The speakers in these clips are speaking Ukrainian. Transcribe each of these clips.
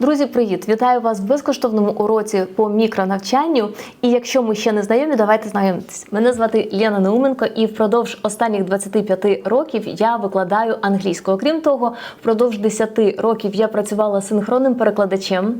Друзі, привіт! Вітаю вас в безкоштовному уроці по мікронавчанню. І якщо ми ще не знайомі, давайте знайомитись. Мене звати Лена Науменко, і впродовж останніх 25 років я викладаю англійську. Окрім того, впродовж 10 років я працювала синхронним перекладачем.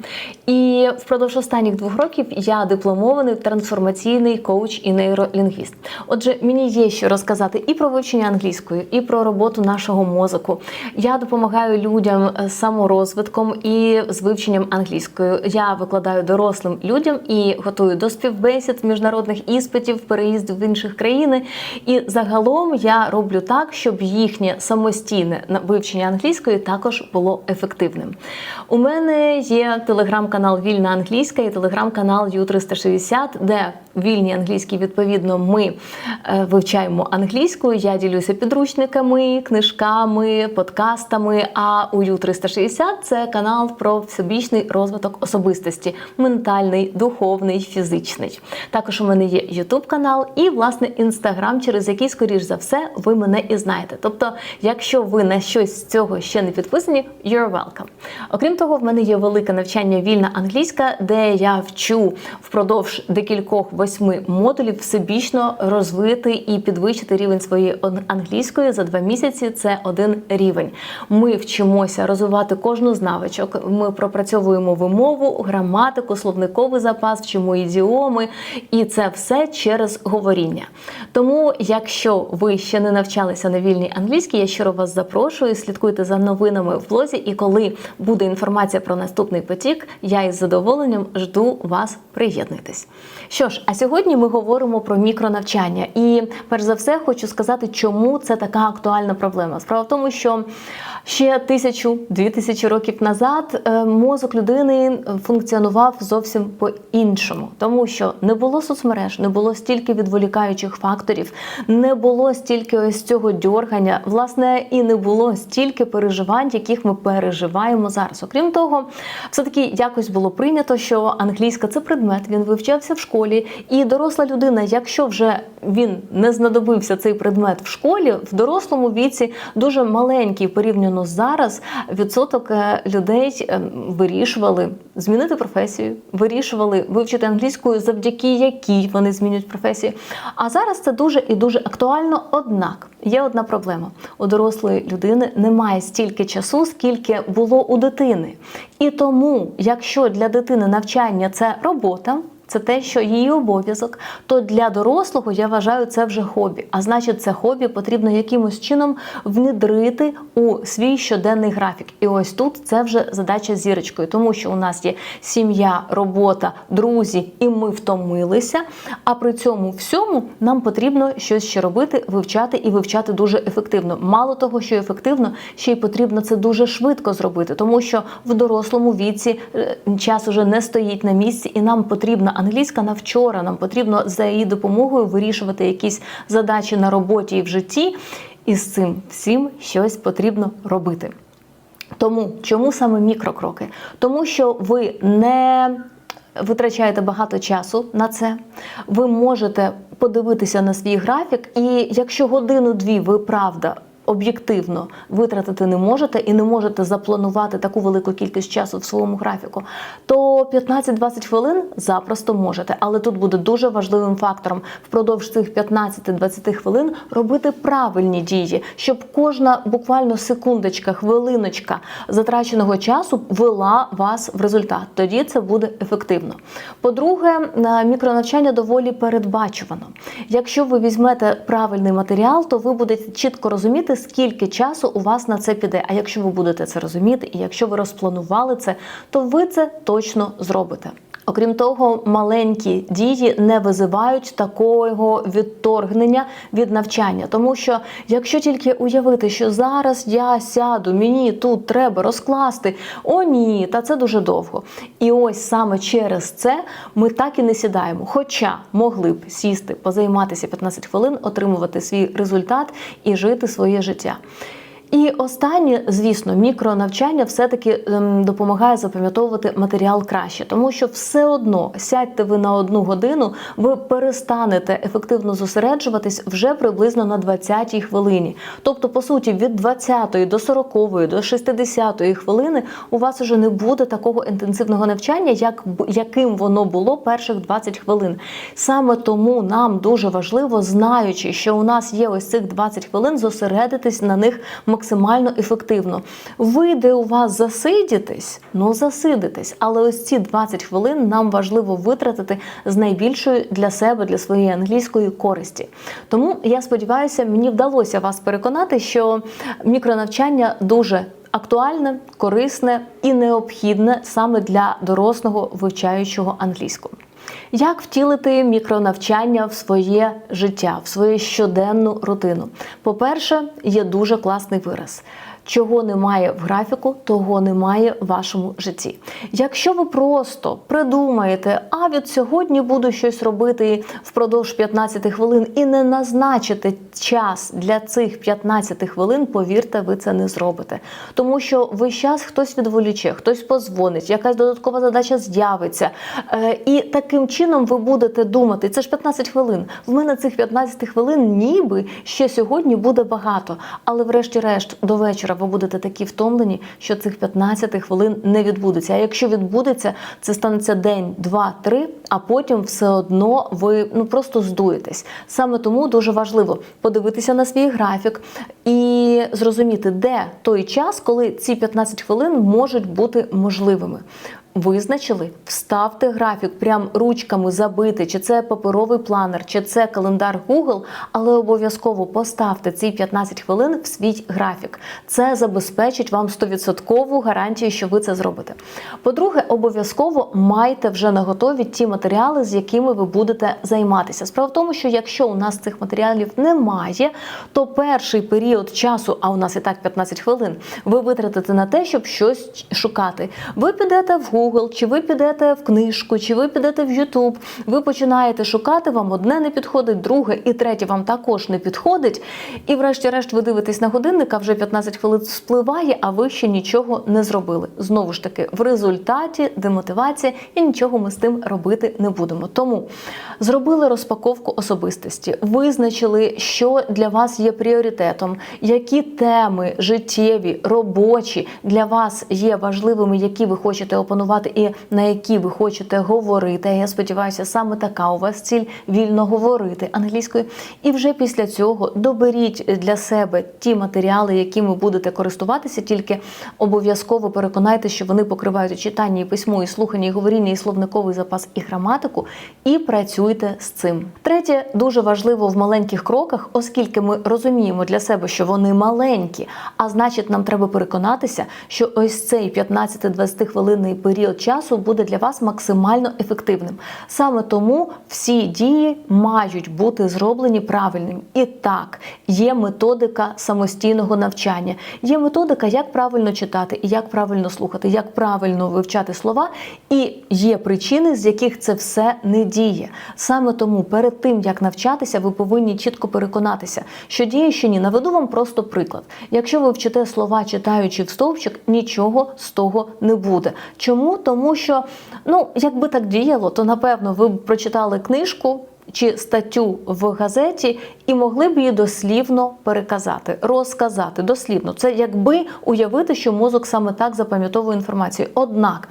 І впродовж останніх двох років я дипломований трансформаційний коуч і нейролінгвіст. Отже, мені є що розказати і про вивчення англійської, і про роботу нашого мозку. Я допомагаю людям з саморозвитком і з вивченням англійської. Я викладаю дорослим людям і готую до співбесід, міжнародних іспитів, переїздів в інші країни. І загалом я роблю так, щоб їхнє самостійне вивчення англійської також було ефективним. У мене є телеграм-канал Вільна англійська і телеграм-канал Ю360, де вільні англійські відповідно ми е, вивчаємо англійську. Я ділюся підручниками, книжками, подкастами. А у Ю360 це канал про всебічний розвиток особистості, ментальний, духовний, фізичний. Також у мене є Ютуб канал і власне інстаграм, через який, скоріш за все, ви мене і знаєте. Тобто, якщо ви на щось з цього ще не підписані, you're welcome. Окрім того, в мене є велике навчання вільна англійська, де я вчу впродовж декількох восьми модулів всебічно розвити і підвищити рівень своєї англійської за два місяці. Це один рівень. Ми вчимося розвивати кожну з навичок. Ми пропрацьовуємо вимову, граматику, словниковий запас, вчимо ідіоми, і це все через говоріння. Тому, якщо ви ще не навчалися на вільній англійській, я щиро вас запрошую. Слідкуйте за новинами в блозі. І коли буде інформація про наступний потік, я із задоволенням жду вас. Приєднуйтесь. Що ж, а сьогодні ми говоримо про мікронавчання. І перш за все хочу сказати, чому це така актуальна проблема. Справа в тому, що ще тисячу дві тисячі років назад е, мозок людини функціонував зовсім по-іншому, тому що не було соцмереж, не було стільки відволікаючих факторів, не було стільки ось цього дьоргання, власне, і не було стільки переживань, яких ми переживаємо зараз. Окрім того, все таки якось було прийнято, що англійська це предмет, він вивчався в школі, і доросла людина, якщо вже він не знадобився цей предмет в школі, в дорослому віці дуже маленький порівняно зараз відсоток е, людей е, вирішували змінити професію, вирішували вивчити англійську, завдяки якій вони змінюють професію. А зараз це дуже і дуже актуально. Однак є одна проблема: у дорослої людини немає стільки часу, скільки було у дитини. І тому, якщо для дитини навчання це робота. Це те, що її обов'язок, то для дорослого я вважаю це вже хобі. А значить, це хобі потрібно якимось чином внідрити у свій щоденний графік. І ось тут це вже задача зірочкою, тому що у нас є сім'я, робота, друзі, і ми втомилися. А при цьому всьому нам потрібно щось ще робити, вивчати і вивчати дуже ефективно. Мало того, що ефективно, ще й потрібно це дуже швидко зробити, тому що в дорослому віці е, час уже не стоїть на місці, і нам потрібна англійська на вчора. Нам потрібно за її допомогою вирішувати якісь задачі на роботі і в житті. І з цим всім щось потрібно робити. Тому чому саме мікрокроки? Тому що ви не витрачаєте багато часу на це. Ви можете подивитися на свій графік, і якщо годину-дві ви правда. Об'єктивно витратити не можете і не можете запланувати таку велику кількість часу в своєму графіку, то 15-20 хвилин запросто можете. Але тут буде дуже важливим фактором впродовж цих 15-20 хвилин робити правильні дії, щоб кожна буквально секундочка, хвилиночка затраченого часу вела вас в результат. Тоді це буде ефективно. По-друге, на мікронавчання доволі передбачувано. Якщо ви візьмете правильний матеріал, то ви будете чітко розуміти, скільки часу у вас на це піде. А якщо ви будете це розуміти, і якщо ви розпланували це, то ви це точно зробите. Окрім того, маленькі дії не визивають такого відторгнення від навчання, тому що якщо тільки уявити, що зараз я сяду, мені тут треба розкласти, о ні, та це дуже довго. І ось саме через це ми так і не сідаємо. Хоча могли б сісти, позайматися 15 хвилин, отримувати свій результат і жити своє життя. І останнє, звісно, мікронавчання все-таки ем, допомагає запам'ятовувати матеріал краще, тому що все одно сядьте ви на одну годину, ви перестанете ефективно зосереджуватись вже приблизно на 20-й хвилині. Тобто, по суті, від 20-ї до 40-ї, до 60-ї хвилини у вас вже не буде такого інтенсивного навчання, як яким воно було перших 20 хвилин. Саме тому нам дуже важливо, знаючи, що у нас є ось цих 20 хвилин, зосередитись на них максимально ефективно. Вийде у вас засидітись, ну засидитесь, але ось ці 20 хвилин нам важливо витратити з найбільшою для себе, для своєї англійської користі. Тому я сподіваюся, мені вдалося вас переконати, що мікронавчання дуже актуальне, корисне і необхідне саме для дорослого вивчаючого англійську. Як втілити мікронавчання в своє життя, в свою щоденну рутину? По-перше, є дуже класний вираз. Чого немає в графіку, того немає в вашому житті. Якщо ви просто придумаєте, а від сьогодні буду щось робити впродовж 15 хвилин і не назначите час для цих 15 хвилин, повірте, ви це не зробите. Тому що весь час хтось відволіче, хтось позвонить, якась додаткова задача з'явиться. Е, І таким чином ви будете думати, це ж 15 хвилин. В мене цих 15 хвилин ніби ще сьогодні буде багато. Але врешті-решт до вечора ви будете такі втомлені, що цих 15 хвилин не відбудеться. А якщо відбудеться, це станеться день, два, три, а потім все одно ви ну просто здуєтесь. Саме тому дуже важливо подивитися на свій графік і зрозуміти, де той час, коли ці 15 хвилин можуть бути можливими. Визначили, вставте графік, прям ручками забити, чи це паперовий планер, чи це календар Google, але обов'язково поставте ці 15 хвилин в свій графік. Це забезпечить вам 100% гарантію, що ви це зробите. По-друге, обов'язково майте вже на готові ті матеріали, з якими ви будете займатися. Справа в тому, що якщо у нас цих матеріалів немає, то перший період часу, а у нас і так 15 хвилин, ви витратите на те, щоб щось шукати. Ви підете в Google, чи ви підете в книжку, чи ви підете в YouTube, ви починаєте шукати, вам одне не підходить, друге і третє вам також не підходить. І врешті-решт ви дивитесь на годинник, а вже 15 хвилин спливає, а ви ще нічого не зробили. Знову ж таки, в результаті демотивація і нічого ми з тим робити не будемо. Тому зробили розпаковку особистості, визначили, що для вас є пріоритетом, які теми життєві, робочі для вас є важливими, які ви хочете опанувати і на які ви хочете говорити. Я сподіваюся, саме така у вас ціль вільно говорити англійською. І вже після цього доберіть для себе ті матеріали, якими будете користуватися, тільки обов'язково переконайте, що вони покривають читання, і письмо, і слухання, і говоріння, і словниковий запас, і граматику, і працюйте з цим. Третє дуже важливо в маленьких кроках, оскільки ми розуміємо для себе, що вони маленькі, а значить, нам треба переконатися, що ось цей 15-20 хвилинний період часу буде для вас максимально ефективним. Саме тому всі дії мають бути зроблені правильним. І так, є методика самостійного навчання, є методика, як правильно читати, і як правильно слухати, як правильно вивчати слова, і є причини, з яких це все не діє. Саме тому перед тим як навчатися, ви повинні чітко переконатися, що діє, що ні. Наведу вам просто приклад. Якщо ви вчите слова, читаючи в стовпчик, нічого з того не буде. Чому? Тому що, ну, якби так діяло, то напевно ви б прочитали книжку. Чи статтю в газеті і могли б її дослівно переказати, розказати дослівно. Це якби уявити, що мозок саме так запам'ятовує інформацію. Однак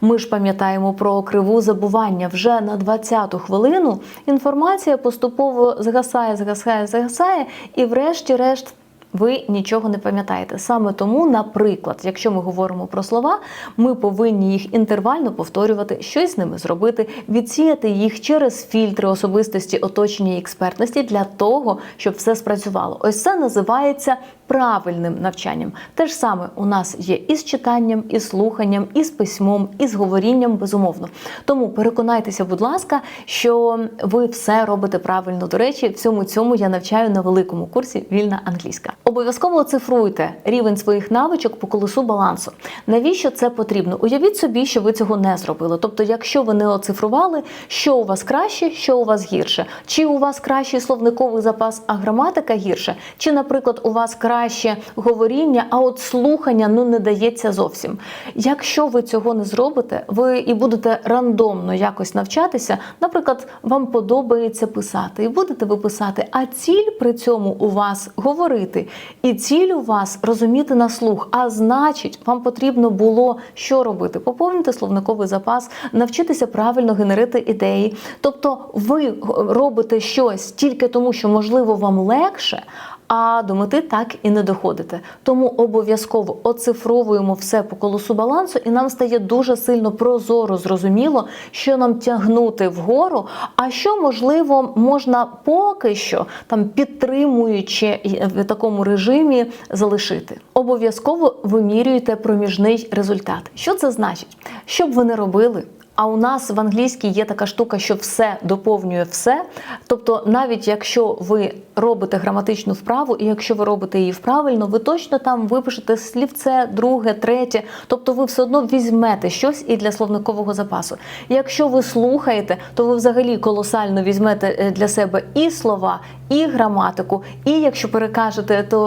ми ж пам'ятаємо про криву забування вже на 20-ту хвилину. Інформація поступово згасає, згасає, згасає, і врешті-решт. Ви нічого не пам'ятаєте. Саме тому, наприклад, якщо ми говоримо про слова, ми повинні їх інтервально повторювати, щось з ними зробити, відсіяти їх через фільтри особистості, оточення і експертності для того, щоб все спрацювало. Ось це називається правильним навчанням. Те ж саме у нас є і з читанням, і з слуханням, і з письмом, і з говорінням, безумовно. Тому переконайтеся, будь ласка, що ви все робите правильно. До речі, всьому цьому я навчаю на великому курсі Вільна англійська. Обов'язково оцифруйте рівень своїх навичок по колесу балансу. Навіщо це потрібно? Уявіть собі, що ви цього не зробили. Тобто, якщо ви не оцифрували, що у вас краще, що у вас гірше, чи у вас кращий словниковий запас, а граматика гірше, чи, наприклад, у вас краще краще говоріння, а от слухання ну не дається зовсім. Якщо ви цього не зробите, ви і будете рандомно якось навчатися. Наприклад, вам подобається писати, і будете ви писати, а ціль при цьому у вас говорити, і ціль у вас розуміти на слух. А значить, вам потрібно було що робити? Поповнити словниковий запас, навчитися правильно генерити ідеї. Тобто, ви робите щось тільки тому, що можливо вам легше. А до мети так і не доходите. Тому обов'язково оцифровуємо все по колосу балансу, і нам стає дуже сильно прозоро зрозуміло, що нам тягнути вгору, а що можливо можна поки що там підтримуючи в такому режимі залишити. Обов'язково вимірюйте проміжний результат. Що це значить? Щоб ви не робили. А у нас в англійській є така штука, що все доповнює все. Тобто, навіть якщо ви робите граматичну вправу, і якщо ви робите її правильно, ви точно там випишете слівце, друге, третє. Тобто, ви все одно візьмете щось і для словникового запасу. Якщо ви слухаєте, то ви взагалі колосально візьмете е, для себе і слова, і граматику, і якщо перекажете, то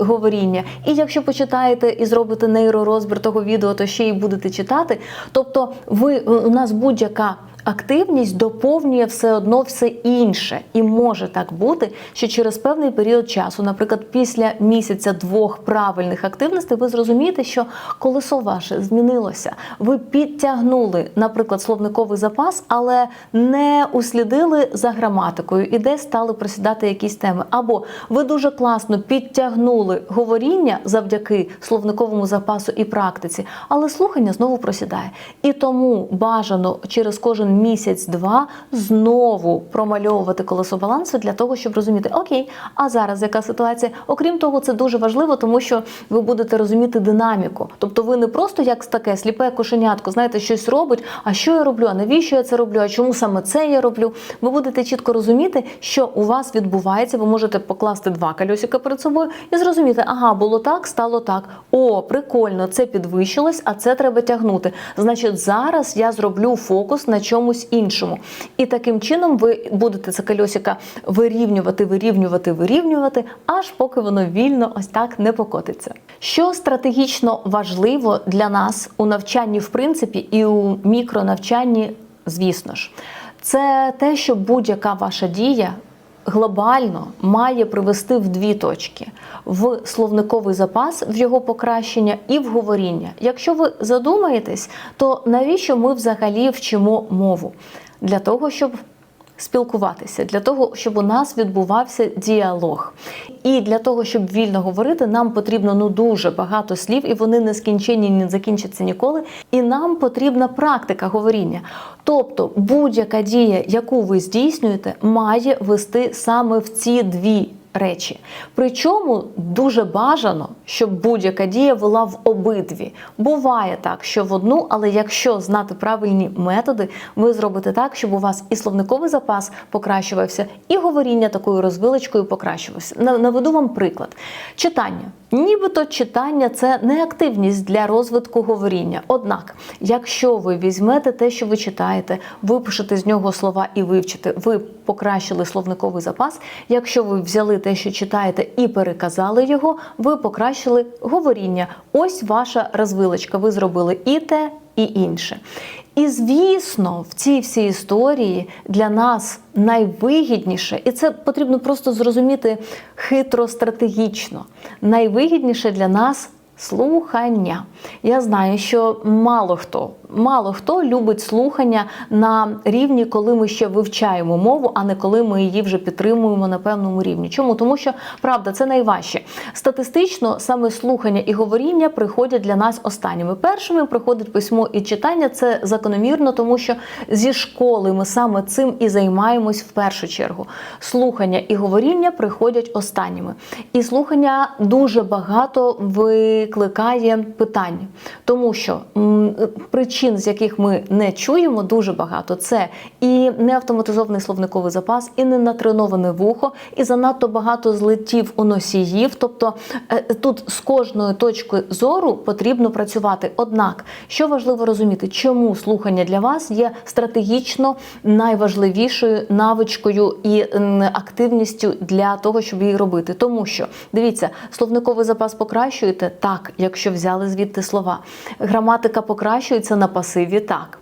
говоріння, і якщо почитаєте і зробите нейророзбір того відео, то ще й будете читати. Тобто, ви у нас будь-яка активність доповнює все одно все інше, і може так бути, що через певний період часу, наприклад, після місяця двох правильних активностей, ви зрозумієте, що колесо ваше змінилося. Ви підтягнули, наприклад, словниковий запас, але не услідили за граматикою і десь стали просідати якісь теми. Або ви дуже класно підтягнули говоріння завдяки словниковому запасу і практиці, але слухання знову просідає. І тому бажано через кожен місяць-два знову промальовувати колесо балансу для того, щоб розуміти, окей, а зараз яка ситуація? Окрім того, це дуже важливо, тому що ви будете розуміти динаміку. Тобто, ви не просто як таке сліпе кошенятко, знаєте, щось робить. А що я роблю? А навіщо я це роблю? А чому саме це я роблю? Ви будете чітко розуміти, що у вас відбувається. Ви можете покласти два кольосика перед собою і зрозуміти, ага, було так, стало так. О, прикольно, це підвищилось, а це треба тягнути. Значить, зараз я зроблю фокус на чому чомусь іншому. І таким чином ви будете це кольосика вирівнювати, вирівнювати, вирівнювати, аж поки воно вільно ось так не покотиться. Що стратегічно важливо для нас у навчанні, в принципі, і у мікронавчанні, звісно ж, це те, що будь-яка ваша дія глобально має привести в дві точки: в словниковий запас, в його покращення і в говоріння. Якщо ви задумаєтесь, то навіщо ми взагалі вчимо мову? Для того, щоб спілкуватися, для того, щоб у нас відбувався діалог. І для того, щоб вільно говорити, нам потрібно ну дуже багато слів, і вони не скінчені, не закінчаться ніколи. І нам потрібна практика говоріння. Тобто будь-яка дія, яку ви здійснюєте, має вести саме в ці дві речі. Причому дуже бажано, щоб будь-яка дія вела в обидві. Буває так, що в одну, але якщо знати правильні методи, ви зробите так, щоб у вас і словниковий запас покращувався, і говоріння такою розвилочкою покращувався. Наведу вам приклад. Читання. Нібито читання це не активність для розвитку говоріння. Однак, якщо ви візьмете те, що ви читаєте, випишете з нього слова і вивчите, ви покращили словниковий запас. Якщо ви взяли те, що читаєте, і переказали його, ви покращили говоріння. Ось ваша розвилочка. Ви зробили і те, і інше. І звісно, в цій всій історії для нас найвигідніше, і це потрібно просто зрозуміти хитро стратегічно. Найвигідніше для нас слухання. Я знаю, що мало хто мало хто любить слухання на рівні, коли ми ще вивчаємо мову, а не коли ми її вже підтримуємо на певному рівні. Чому? Тому що правда це найважче. Статистично саме слухання і говоріння приходять для нас останніми. Першими приходить письмо і читання. Це закономірно, тому що зі школи ми саме цим і займаємось в першу чергу. Слухання і говоріння приходять останніми. І слухання дуже багато викликає питання, тому що м, причин, з яких ми не чуємо, дуже багато. Це і неавтоматизований словниковий запас, і ненатреноване вухо, і занадто багато злетів у носіїв. Тобто е, тут з кожної точки зору потрібно працювати. Однак, що важливо розуміти, чому слухання для вас є стратегічно найважливішою навичкою і активністю для того, щоб її робити. Тому що дивіться, словниковий запас покращуєте так, якщо взяли звідти слова. Граматика покращується на пасиві так.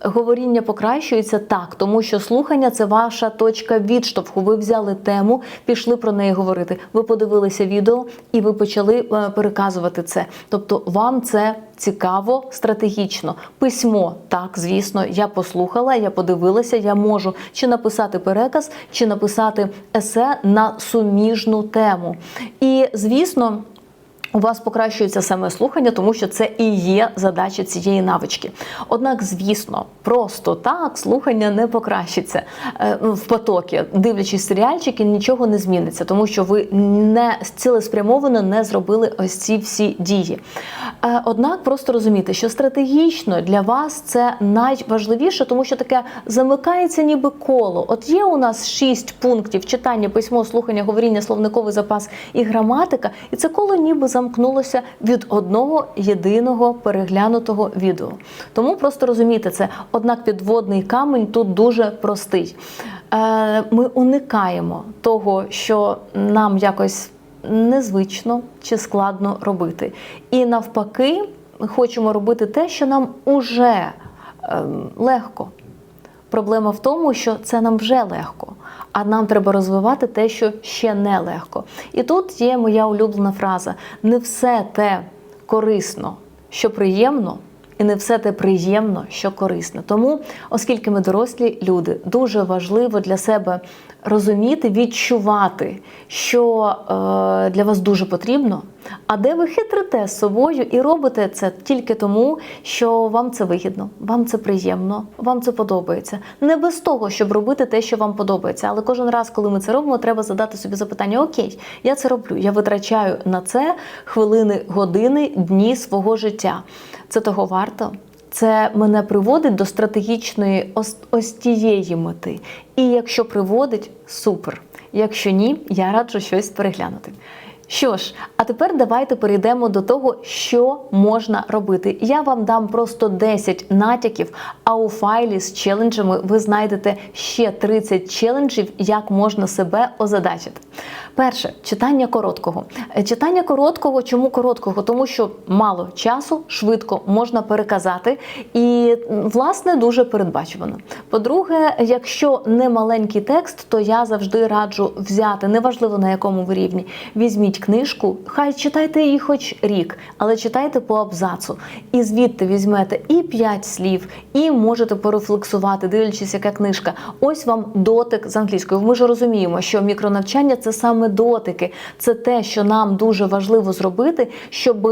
Говоріння покращується так, тому що слухання це ваша точка відштовху. Ви взяли тему, пішли про неї говорити. Ви подивилися відео і ви почали е, переказувати це. Тобто вам це цікаво стратегічно. Письмо, так, звісно, я послухала, я подивилася, я можу чи написати переказ, чи написати есе на суміжну тему. І звісно. У вас покращується саме слухання, тому що це і є задача цієї навички. Однак, звісно, просто так слухання не покращиться Е, в потокі. Дивлячись серіальчики, нічого не зміниться, тому що ви не цілеспрямовано не зробили ось ці всі дії. Е, Однак, просто розумійте, що стратегічно для вас це найважливіше, тому що таке замикається ніби коло. От є у нас шість пунктів: читання, письмо, слухання, говоріння, словниковий запас і граматика, і це коло ніби замкнулося від одного єдиного переглянутого відео. Тому просто розумійте це. Однак підводний камень тут дуже простий. Е, Ми уникаємо того, що нам якось незвично чи складно робити. І навпаки, ми хочемо робити те, що нам уже ем, легко. Проблема в тому, що це нам вже легко, а нам треба розвивати те, що ще не легко. І тут є моя улюблена фраза: не все те корисно, що приємно. І не все те приємно, що корисно. Тому, оскільки ми дорослі люди, дуже важливо для себе розуміти, відчувати, що е, для вас дуже потрібно, а де ви хитрите з собою і робите це тільки тому, що вам це вигідно, вам це приємно, вам це подобається. Не без того, щоб робити те, що вам подобається. Але кожен раз, коли ми це робимо, треба задати собі запитання: Окей, я це роблю. Я витрачаю на це хвилини, години, дні свого життя. Це того варто. Це мене приводить до стратегічної ось, ось тієї мети. І якщо приводить, супер. Якщо ні, я раджу щось переглянути. Що ж, а тепер давайте перейдемо до того, що можна робити. Я вам дам просто 10 натяків, а у файлі з челенджами ви знайдете ще 30 челенджів, як можна себе озадачити. Перше читання короткого. Е, Читання короткого, чому короткого? Тому що мало часу, швидко можна переказати, і власне дуже передбачувано. По-друге, якщо не маленький текст, то я завжди раджу взяти, неважливо на якому ви рівні, візьміть книжку, хай читайте її хоч рік, але читайте по абзацу. І звідти візьмете і 5 слів, і можете порефлексувати, дивлячись, яка книжка. Ось вам дотик з англійською. Ми ж розуміємо, що мікронавчання це саме дотики, це те, що нам дуже важливо зробити, щоб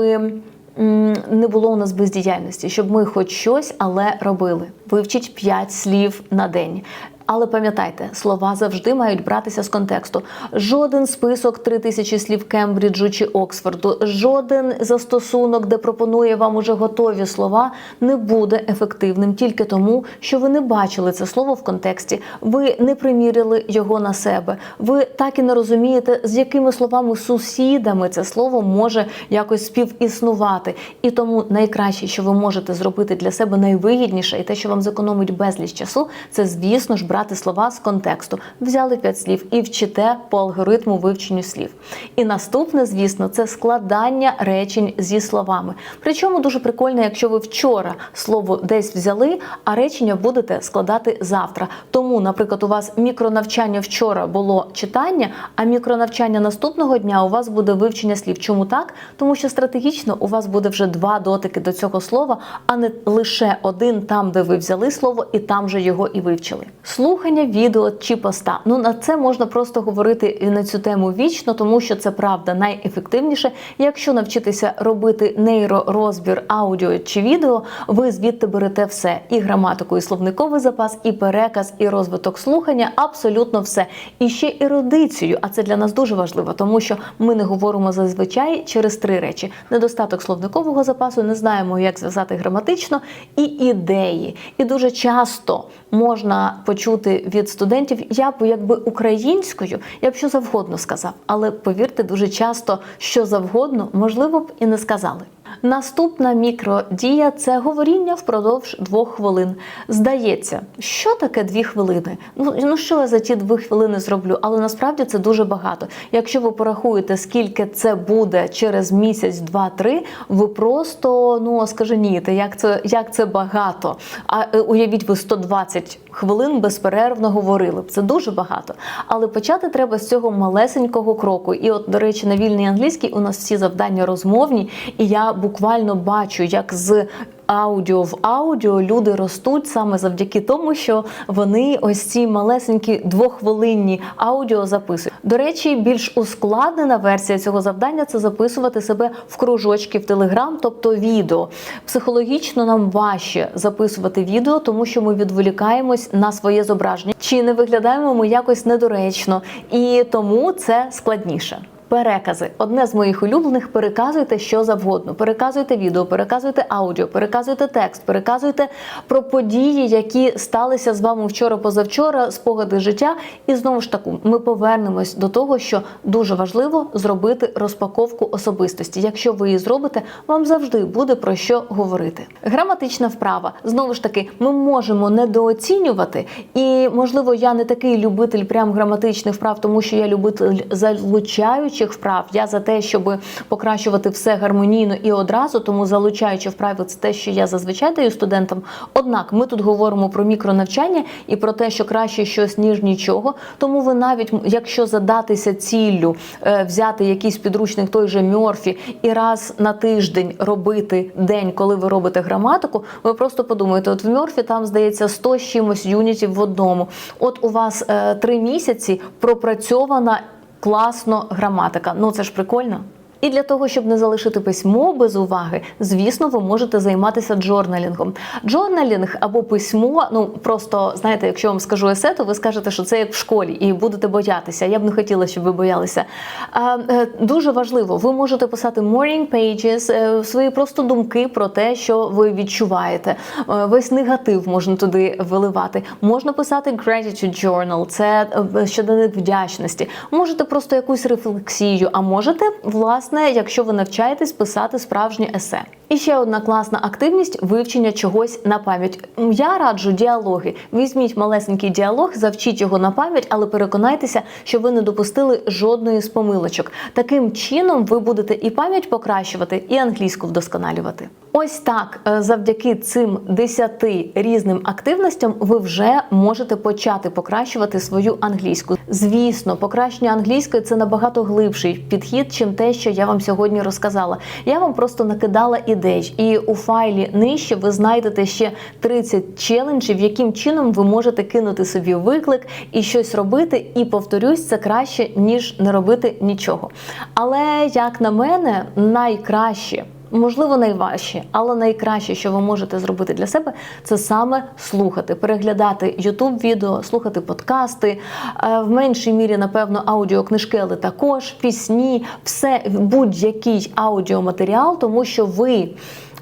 не було у нас бездіяльності, щоб ми хоч щось, але робили. Вивчіть 5 слів на день. Але пам'ятайте, слова завжди мають братися з контексту. Жоден список 3000 слів Кембриджу чи Оксфорду, жоден застосунок, де пропонує вам уже готові слова, не буде ефективним тільки тому, що ви не бачили це слово в контексті, ви не приміряли його на себе. Ви так і не розумієте, з якими словами сусідами це слово може якось співіснувати. І тому найкраще, що ви можете зробити для себе найвигідніше, і те, що вам зекономить безліч часу, це звісно ж брати слова з контексту. Взяли п'ять слів і вчите по алгоритму вивченню слів. І наступне, звісно, це складання речень зі словами. Причому дуже прикольно, якщо ви вчора слово десь взяли, а речення будете складати завтра. Тому, наприклад, у вас мікронавчання вчора було читання, а мікронавчання наступного дня у вас буде вивчення слів. Чому так? Тому що стратегічно у вас буде вже два дотики до цього слова, а не лише один там, де ви взяли слово, і там же його і вивчили. Слухання відео чи поста. Ну на це можна просто говорити на цю тему вічно, тому що це правда найефективніше. Якщо навчитися робити нейророзбір аудіо чи відео, ви звідти берете все: і граматику, і словниковий запас, і переказ, і розвиток слухання абсолютно все. І ще ерудицію. А це для нас дуже важливо, тому що ми не говоримо зазвичай через три речі: недостаток словникового запасу, не знаємо, як зв'язати граматично, і ідеї. І дуже часто можна почути від студентів, я б якби українською, я б що завгодно сказав. Але повірте, дуже часто що завгодно, можливо б і не сказали. Наступна мікродія це говоріння впродовж двох хвилин. Здається, що таке дві хвилини? Ну ну що я за ті дві хвилини зроблю? Але насправді це дуже багато. Якщо ви порахуєте, скільки це буде через місяць, два-три, ви просто ну скаженієте, як це як це багато. А е, уявіть, ви 120 хвилин безперервно говорили б. Це дуже багато. Але почати треба з цього малесенького кроку. І, от, до речі, на вільній англійській у нас всі завдання розмовні, і я буквально бачу, як з аудіо в аудіо люди ростуть саме завдяки тому, що вони ось ці малесенькі двохвилинні аудіо записують. До речі, більш ускладнена версія цього завдання це записувати себе в кружочки в Телеграм, тобто відео. Психологічно нам важче записувати відео, тому що ми відволікаємось на своє зображення. Чи не виглядаємо ми якось недоречно, і тому це складніше. Перекази одне з моїх улюблених. Переказуйте що завгодно. Переказуйте відео, переказуйте аудіо, переказуйте текст, переказуйте про події, які сталися з вами вчора, позавчора, спогади життя. І знову ж таки, ми повернемось до того, що дуже важливо зробити розпаковку особистості. Якщо ви її зробите, вам завжди буде про що говорити. Граматична вправа знову ж таки, ми можемо недооцінювати, і можливо, я не такий любитель прям граматичних вправ, тому що я любитель залучаючи залучаючих вправ. Я за те, щоб покращувати все гармонійно і одразу, тому залучаючи вправи, це те, що я зазвичай даю студентам. Однак ми тут говоримо про мікронавчання і про те, що краще щось ніж нічого. Тому ви навіть, якщо задатися ціллю, е, взяти якийсь підручник, той же Мьорфі, і раз на тиждень робити день, коли ви робите граматику, ви просто подумаєте, от в Мьорфі там здається 100 з чимось юнітів в одному. От у вас е, три місяці пропрацьована класно граматика. Ну це ж прикольно. І для того, щоб не залишити письмо без уваги, звісно, ви можете займатися джорналінгом. Джорналінг або письмо, ну просто знаєте, якщо вам скажу есе, то ви скажете, що це як в школі, і будете боятися. Я б не хотіла, щоб ви боялися. А, е, Дуже важливо, ви можете писати morning pages, е, свої просто думки про те, що ви відчуваєте. Е, Весь негатив можна туди виливати. Можна писати gratitude journal, це щоденник вдячності. Можете просто якусь рефлексію, а можете власне власне, якщо ви навчаєтесь писати справжнє есе. І ще одна класна активність вивчення чогось на пам'ять. Я раджу діалоги. Візьміть малесенький діалог, завчіть його на пам'ять, але переконайтеся, що ви не допустили жодної з помилочок. Таким чином ви будете і пам'ять покращувати, і англійську вдосконалювати. Ось так, е, завдяки цим десяти різним активностям, ви вже можете почати покращувати свою англійську. Звісно, покращення англійської це набагато глибший підхід, чим те, що я вам сьогодні розказала. Я вам просто накидала ідей, і у файлі нижче ви знайдете ще 30 челенджів, яким чином ви можете кинути собі виклик і щось робити. І повторюсь, це краще ніж не робити нічого. Але як на мене, найкраще. Можливо, найважче, але найкраще, що ви можете зробити для себе, це саме слухати, переглядати youtube відео, слухати подкасти, е, в меншій мірі, напевно, аудіокнижки, але також пісні, все будь-який аудіоматеріал, тому що ви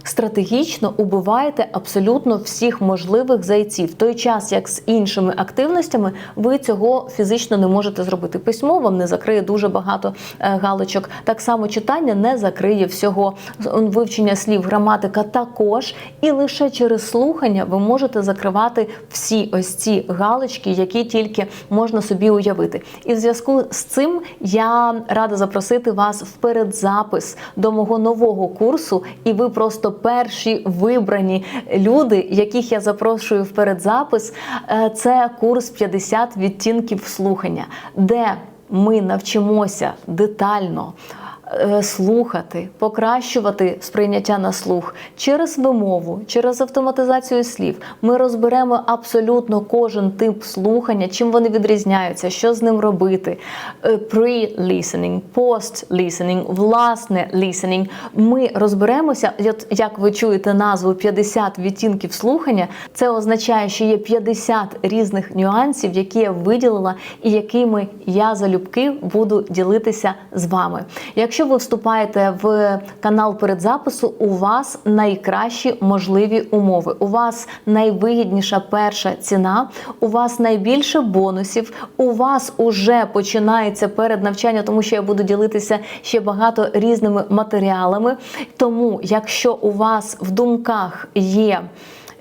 стратегічно убиваєте абсолютно всіх можливих зайців. В той час, як з іншими активностями, ви цього фізично не можете зробити. Письмо вам не закриє дуже багато е, галочок. Так само читання не закриє всього вивчення слів, граматика також. І лише через слухання ви можете закривати всі ось ці галочки, які тільки можна собі уявити. І в зв'язку з цим я рада запросити вас в передзапис до мого нового курсу, і ви просто перші вибрані люди, яких я запрошую в передзапис. Е, це курс 50 відтінків слухання, де ми навчимося детально слухати, покращувати сприйняття на слух через вимову, через автоматизацію слів. Ми розберемо абсолютно кожен тип слухання, чим вони відрізняються, що з ним робити. Е, Pre-listening, post-listening, власне listening. Ми розберемося, як ви чуєте назву 50 відтінків слухання, це означає, що є 50 різних нюансів, які я виділила і якими я залюбки буду ділитися з вами. Якщо ви вступаєте в канал передзапису, у вас найкращі можливі умови. У вас найвигідніша перша ціна, у вас найбільше бонусів. У вас уже починається перед навчання, тому що я буду ділитися ще багато різними матеріалами. Тому, якщо у вас в думках є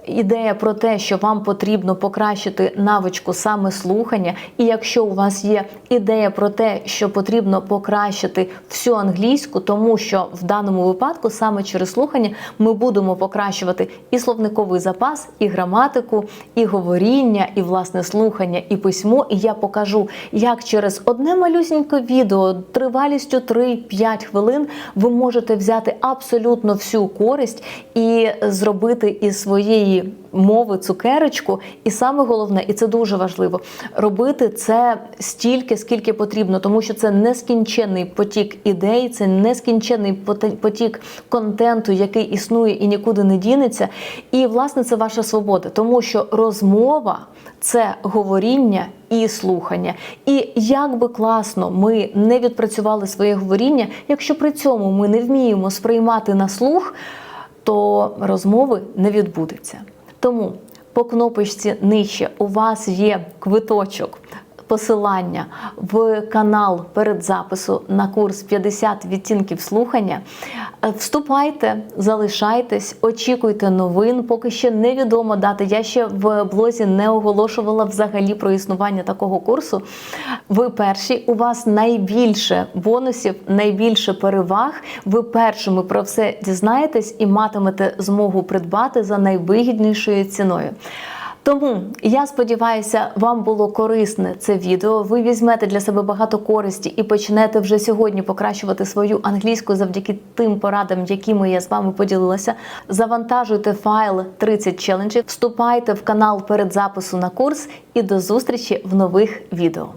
ідея про те, що вам потрібно покращити навичку саме слухання, і якщо у вас є ідея про те, що потрібно покращити всю англійську, тому що в даному випадку саме через слухання ми будемо покращувати і словниковий запас, і граматику, і говоріння, і власне слухання, і письмо. І я покажу, як через одне малюсіньке відео тривалістю 3-5 хвилин ви можете взяти абсолютно всю користь і зробити із своєї мови цукерочку. І саме головне, і це дуже важливо, робити це стільки, скільки потрібно, тому що це нескінченний потік ідей, це нескінченний потік контенту, який існує і нікуди не дінеться. І власне це ваша свобода, тому що розмова це говоріння і слухання. І як би класно ми не відпрацювали своє говоріння, якщо при цьому ми не вміємо сприймати на слух, то розмови не відбудеться. Тому по кнопочці нижче у вас є квиточок. Посилання в канал передзапису на курс 50 відтінків слухання. Е, Вступайте, залишайтесь, очікуйте новин. Поки ще невідомо дати. Я ще в блозі не оголошувала взагалі про існування такого курсу. Ви перші, у вас найбільше бонусів, найбільше переваг. Ви першими про все дізнаєтесь і матимете змогу придбати за найвигіднішою ціною. Тому я сподіваюся, вам було корисне це відео. Ви візьмете для себе багато користі і почнете вже сьогодні покращувати свою англійську завдяки тим порадам, якими я з вами поділилася. Завантажуйте файл 30 челенджів, вступайте в канал перед запису на курс і до зустрічі в нових відео.